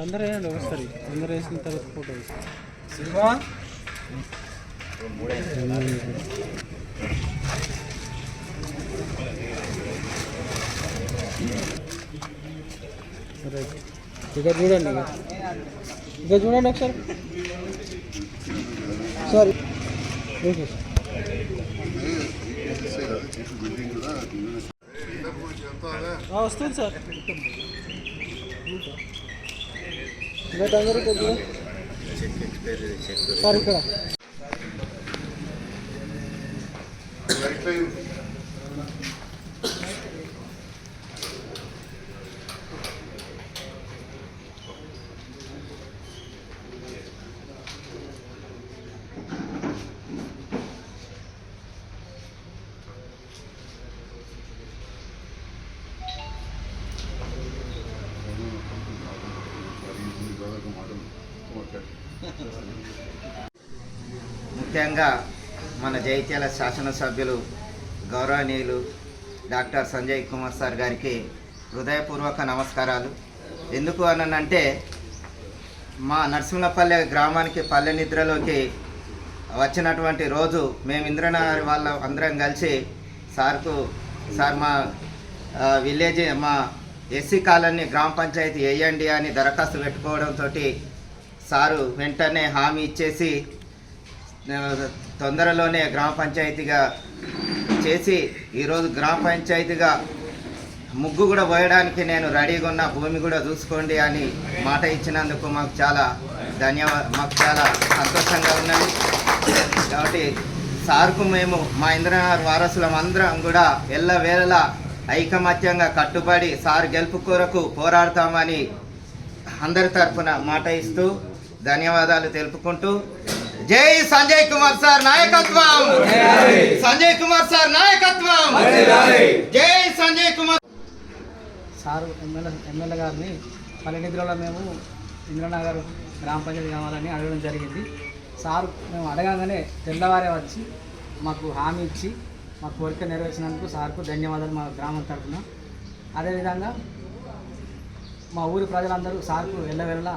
అందరూ వేయండి వస్తారు? అందరూ వేసిన తర్వాత ఫోటో రైట్ ఇక చూడండి ఇక. చూడండి ఒకసారి. సారీ. ఓకే సార్ వస్తుంది సార్. ఇంకా అందరూ కొద్దిగా సార్ ఇక్కడ ముఖ్యంగా మన జైత్యాల శాసనసభ్యులు గౌరవనీయులు డాక్టర్ సంజయ్ కుమార్ సార్ గారికి హృదయపూర్వక నమస్కారాలు. ఎందుకు అనంటే మా నరసింహపల్లె గ్రామానికి పల్లె నిద్రలోకి వచ్చినటువంటి రోజు మేము ఇంద్రనగర్ వాళ్ళ అందరం కలిసి సార్కు సార్ మా విలేజ్ మా ఎస్సీ కాలనీ గ్రామ పంచాయతీ వేయండి అని దరఖాస్తు పెట్టుకోవడంతో సారు వెంటనే హామీ ఇచ్చేసి తొందరలోనే గ్రామ పంచాయతీగా చేసి ఈరోజు గ్రామ పంచాయతీగా ముగ్గు కూడా పోయడానికి నేను రెడీగా ఉన్న భూమి కూడా చూసుకోండి అని మాట ఇచ్చినందుకు మాకు చాలా ధన్యవా మాకు చాలా సంతోషంగా ఉన్నది. కాబట్టి సార్కు మేము మా ఇంద్రనగర్ వారసులం అందరం కూడా ఎల్లవేళలా ఐకమత్యంగా కట్టుబడి సార్ గెలుపు కొరకు పోరాడతామని అందరి తరఫున మాట ఇస్తూ ధన్యవాదాలు తెలుపుకుంటూ జై సంజయ్ కుమార్ సార్ నాయకత్వం! సంజయ్ కుమార్ సార్ నాయకత్వం! జై Sanjay Kumar sir MLA MLA గారిని పల్లెనిధులలో మేము ఇంద్రనగర్ గ్రామ పంచాయతీ కావాలని అడగడం జరిగింది. సార్ మేము అడగగానే తెల్లవారే వచ్చి మాకు హామీ ఇచ్చి మా కోరిక నెరవేర్చినందుకు సార్కు ధన్యవాదాలు మా గ్రామం తరఫున. అదేవిధంగా మా ఊరి ప్రజలందరూ సార్కు వెళ్ళవెళ్ళ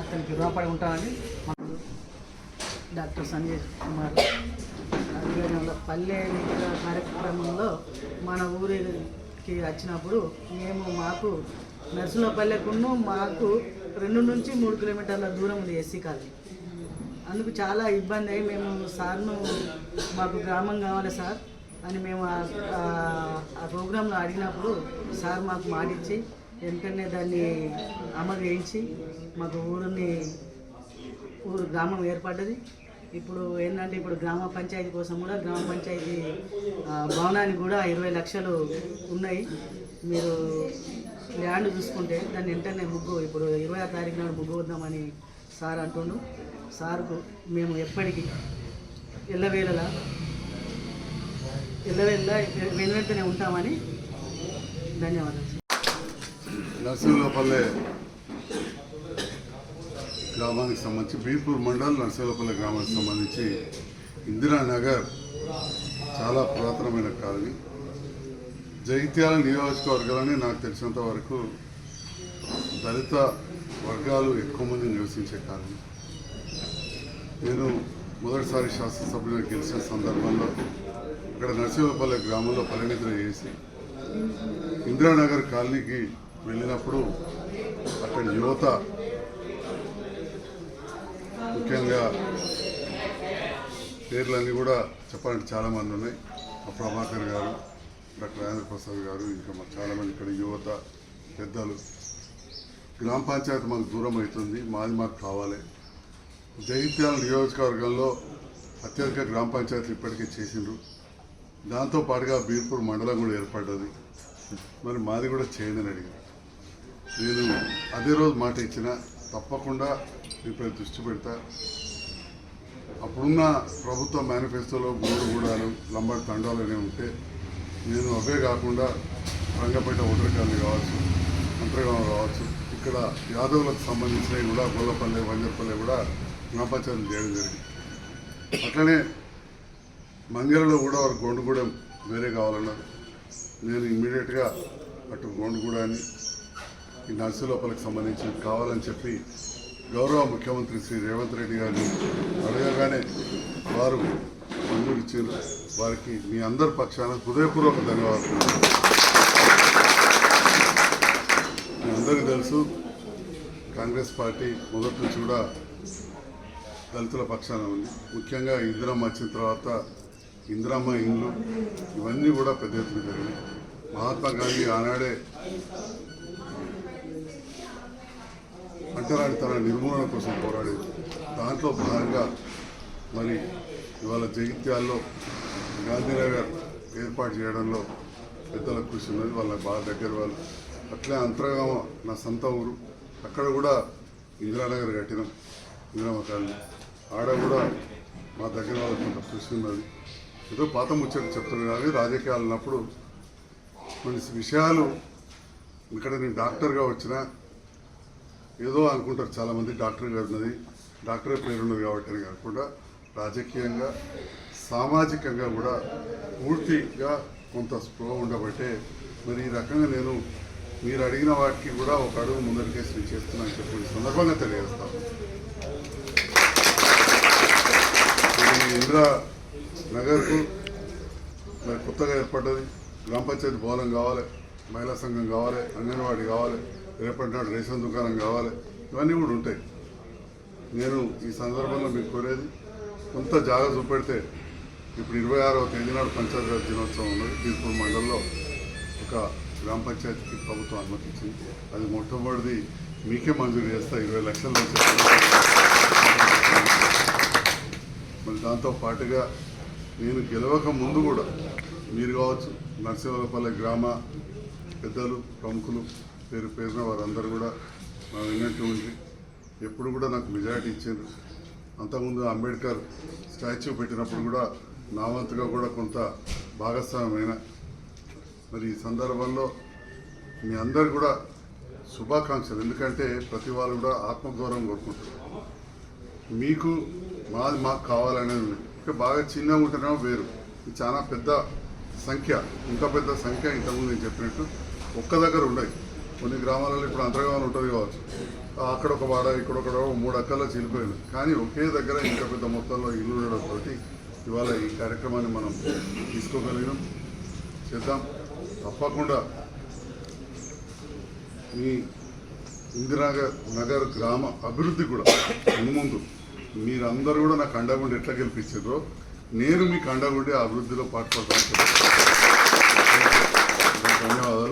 అతనికి రుణపడి ఉంటామని మాకు డాక్టర్ సంజయ్ కుమార్ ఆధ్వర్యంలో పల్లె కార్యక్రమంలో మన ఊరికి వచ్చినప్పుడు మేము మాకు నర్సులపల్లెకును మాకు రెండు నుంచి మూడు కిలోమీటర్ల దూరం ఉంది ఎస్సీ కాలనీ. అందుకు చాలా ఇబ్బంది అయ్యి మేము సార్ను మాకు గ్రామం కావాలి సార్ అని మేము ఆ- ఆ- ఆ ప్రోగ్రాంలో అడిగినప్పుడు సార్ మాకు మాటిచ్చి వెంటనే దాన్ని అమలు చేయించి మాకు ఊరిని ఊరు గ్రామం ఏర్పడ్డది. ఇప్పుడు ఏంటంటే ఇప్పుడు గ్రామ పంచాయతీ కోసం కూడా గ్రామ పంచాయతీ భవనానికి కూడా ఇరవై లక్షలు ఉన్నాయి. మీరు ల్యాండ్ చూసుకుంటే దాన్ని వెంటనే ముగ్గు ఇప్పుడు ఇరవై ఆరు తారీఖు నాడు ముగ్గు వద్దామని సార్ అంటుండు. సార్కు మేము ఎప్పటికీ ఎల్లవేళలా ఎల్లవేళ వెనువెంటనే ఉంటామని ధన్యవాదాలు. నర్సింహపల్లె గ్రామానికి సంబంధించి బీర్పూర్ మండల్ నర్సింహపల్లె గ్రామానికి సంబంధించి ఇందిరానగర్ చాలా పురాతనమైన కాలనీ. జగిత్యాల నియోజకవర్గాలని నాకు తెలిసినంత వరకు దళిత వర్గాలు ఎక్కువ మంది నివసించే కాలనీ. నేను మొదటిసారి శాసనసభ్యులుగా గెలిచిన సందర్భంలో ఇక్కడ నరసింహపల్లె గ్రామంలో పరిణితులు చేసి ఇందిరానగర్ కాలనీకి వెళ్ళినప్పుడు అక్కడ యువత ముఖ్యంగా పేర్లన్నీ కూడా చెప్పాలంటే చాలామంది ఉన్నాయి. ఆ ప్రభాకర్ గారు డాక్టర్ రాజేంద్ర ప్రసాద్ గారు ఇంకా చాలామంది ఇక్కడ యువత పెద్దలు. గ్రామ పంచాయతీ మాకు దూరం అవుతుంది మాది మాకు కావాలి. జగిత్యాల నియోజకవర్గంలో అత్యధిక గ్రామ పంచాయతీలు ఇప్పటికే చేసిండ్రు. దాంతో పాటుగా బీర్పూర్ మండలం కూడా ఏర్పడ్డది. మరి మాది కూడా చేయండి అని అడిగాను అదే రోజు మాట ఇచ్చిన తప్పకుండా దీనిపై దృష్టి పెడతా. అప్పుడున్న ప్రభుత్వ మేనిఫెస్టోలో గూడు గూడాలు లంబాడి తండాలు అనేవి ఉంటే నేను అవే కాకుండా రంగపేట ఓటర్ కావచ్చు అంతర్గామం కావచ్చు ఇక్కడ యాదవులకు సంబంధించినవి కూడా గొల్లపల్లె వంజరపల్లె కూడా గ్రామ చేయడం జరిగింది. అట్లనే మంగళలో కూడా వారు గొండుగూడెం వేరే కావాలన్నారు. నేను ఇమ్మీడియట్గా అటు గొండుగూడాన్ని ఈ నర్సులోపలకు సంబంధించి కావాలని చెప్పి గౌరవ ముఖ్యమంత్రి శ్రీ రేవంత్ రెడ్డి గారిని అడగగానే వారు మంజూరు ఇచ్చారు. వారికి మీ అందరి పక్షాన హృదయపూర్వక ధన్యవాదాలు. మీ అందరికీ తెలుసు కాంగ్రెస్ పార్టీ మొదటి నుంచి కూడా దళితుల పక్షాన ఉంది. ముఖ్యంగా ఇందిరమ్మ వచ్చిన తర్వాత ఇందిరమ్మ ఇండ్లు ఇవన్నీ కూడా పెద్ద ఎత్తున జరిగినాయి. మహాత్మా గాంధీ ఆనాడే అంటరానితన నిర్మూలన కోసం పోరాడేది. దాంట్లో భాగంగా మరి ఇవాళ జగిత్యాల్లో గాంధీనగర్ ఏర్పాటు చేయడంలో పెద్దల కృషి ఉన్నది. వాళ్ళ బాగా దగ్గర వాళ్ళు అట్లే అంతర్గామ నా సొంత ఊరు. అక్కడ కూడా ఇందిరానగర్ కట్టినాం. ఇందిరామ కాలనీ. ఆడ కూడా మా దగ్గర వాళ్ళకి కొంత కృషి ఉన్నది. ఏదో పాత ముచ్చట చెప్తున్నాను కానీ రాజకీయాలు ఉన్నప్పుడు కొన్ని విషయాలు ఇక్కడ నేను డాక్టర్గా వచ్చినా ఏదో అనుకుంటారు చాలామంది డాక్టర్ గారు ఉన్నది డాక్టర్ పేరు ఉన్నది కాబట్టి అని కాకుండా రాజకీయంగా సామాజికంగా కూడా పూర్తిగా కొంత స్పృహ ఉండబట్టే మరి ఈ రకంగా నేను మీరు అడిగిన వాటికి కూడా ఒక అడుగు ముందరికేసి నేను చేస్తున్నాను చెప్పి సందర్భంగా తెలియజేస్తాను. ఇందిరా నగర్కు మరి కొత్తగా ఏర్పడ్డది. గ్రామ పంచాయతీ భవనం కావాలి మహిళా సంఘం కావాలి అంగన్వాడీ కావాలి. రేపటి నాడు రేషన్ దుకాణం కావాలి. ఇవన్నీ కూడా ఉంటాయి. నేను ఈ సందర్భంలో మీకు కోరేది కొంత జాగా చూపెడితే ఇప్పుడు ఇరవై ఆరవ తేదీ నాడు పంచాయతీరాజ్ దినోత్సవం ఉన్నది. తీర్పూర్ మండలంలో ఒక గ్రామ పంచాయతీకి ప్రభుత్వం అనుమతించింది అది మొట్టమొదటిది మీకే మంజూరు చేస్తా. ఇరవై లక్షల నుంచి మరి దాంతో పాటుగా నేను గెలవక ముందు కూడా మీరు కావచ్చు నరసింహపల్లి గ్రామ పెద్దలు ప్రముఖులు పేరు పేరున వారందరూ కూడా నా విన్నట్టు ఉంది ఎప్పుడు కూడా నాకు మెజారిటీ ఇచ్చారు. అంతకుముందు అంబేద్కర్ స్టాచ్యూ పెట్టినప్పుడు కూడా నా వంతుగా కూడా కొంత భాగస్వామ్యమైన. మరి ఈ సందర్భంలో మీ అందరు కూడా శుభాకాంక్షలు. ఎందుకంటే ప్రతి వాళ్ళు కూడా ఆత్మగౌరవం కోరుకుంటారు. మీకు మాది మాకు కావాలనేది ఇంకా బాగా చిన్నగా ఉంటేనేమో వేరు. ఇది చాలా పెద్ద సంఖ్య ఇంకా పెద్ద సంఖ్య ఇంతకుముందు నేను చెప్పినట్టు ఒక్క దగ్గర ఉండవు కొన్ని గ్రామాలలో ఇప్పుడు అంతర్గామం ఉంటుంది కావచ్చు. అక్కడ ఒక వాడ ఇక్కడ ఒక మూడు అక్కల్లో చిలిపోయింది కానీ ఒకే దగ్గర ఇంత పెద్ద మొత్తంలో ఇల్లు ఉండడంతో ఇవాళ ఈ కార్యక్రమాన్ని మనం తీసుకోగలిగినాం చేద్దాం. తప్పకుండా ఈ ఇందిరానగర్ నగర్ గ్రామ అభివృద్ధి కూడా ముందు మీరందరూ కూడా నాకు అండగుండి ఎట్లా గెలిపించారో నేను మీకు అండగుండి ఆ అభివృద్ధిలో పాటుపడతాను ధన్యవాదాలు.